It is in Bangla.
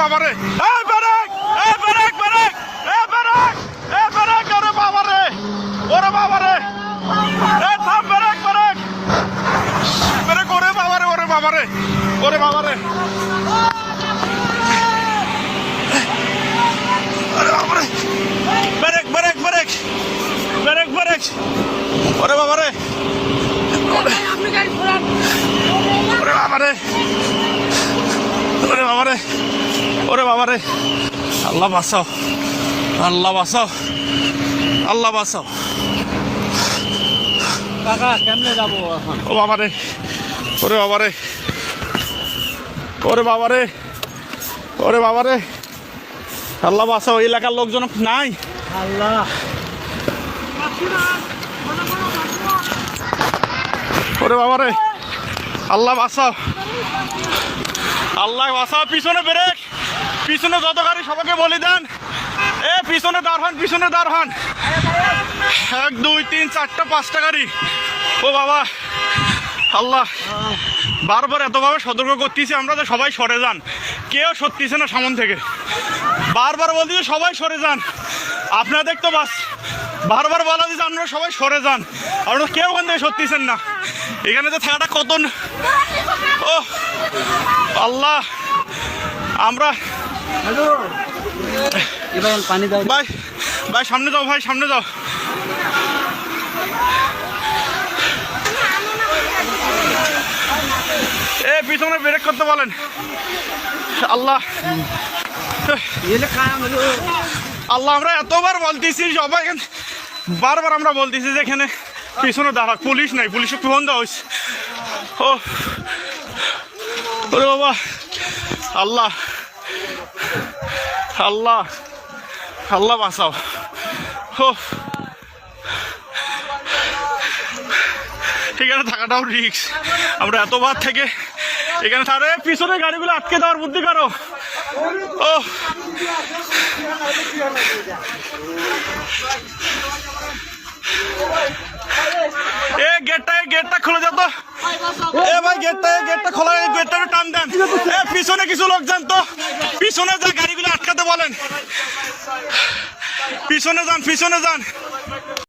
বাবারে এই ব্রেক এই ব্রেক ব্রেক এই ব্রেক এই ব্রেক ওরে বাবারে ওরে বাবারে। এই থাম ব্রেক ব্রেক ব্রেক ওরে বাবারে ওরে বাবারে ওরে বাবারে। আরে বাবারে। Break break break break break ওরে বাবারে। আপনি গাড়ি ঘোরা ওরে বাবারে। আল্লাহ বাঁচাও। আল্লাহ বাঁচাও। আল্লাহ বাঁচাও। কাকা কেমনে যাব ও বাবারে। ওরে বাবারে। ওরে বাবারে। ওরে বাবারে। আল্লাহ বাঁচাও। এই এলাকার লোকজন নাই? আল্লাহ। ওরে বাবারে। আল্লাহ বাঁচাও। আল্লাহ বাঁচাও পিছনে ব্রেক। পিছনে যত গাড়ি সবাইকে বলি দেন। এ, পিছনে দাঁড় হন, পিছনে দাঁড় হন। এক, দুই, তিন, চারটা, পাঁচটা গাড়ি। ও বাবা। আল্লাহ। বারবার এতভাবে সতর্ক করতেছি আমরা যে সবাই সরে যান। কেউ সত্যিছে না সামন থেকে। বারবার বলতেছি সবাই সরে যান। আপনাদের তো বাস বারবার বলা দিচ্ছে আপনারা সবাই সরে যান। আপনারা কেউ ওখান থেকে সত্যিছেন না। এখানে তো থাকাটা কত ও, আল্লাহ। আমরা হ্যালো। পানি দাও। ভাই ভাই সামনে যাও ভাই সামনে যাও। এ পিছনে ব্রেক করতে বলেন। আল্লাহ। আল্লাহ আমরা এতবার বলতেছি সবাই এখানে- বারবার আমরা বলতেছি যে এখানে পিছনে দাঁড়া পুলিশ নাই পুলিশে ফোন দেওয়া হয়েছে। ও ওরে বাবা। আল্লাহ। আল্লাহ আল্লাহ বাঁচাও। ও এখানে থাকাটাও রিক্স আমরা এতবার থেকে এখানে তারে পিছনে গাড়িগুলো আটকে দেওয়ার বুদ্ধি করো। ও এ গেটটা এই গেটটা খুলে যা তো এ ভাই গেটটা গেটটা খোলা গেটটা টান দেন। পিছনে কিছু লোক যান তো। পিছনে যা গাড়িগুলো আটকাতে বলেন। পিছনে যান পিছনে যান।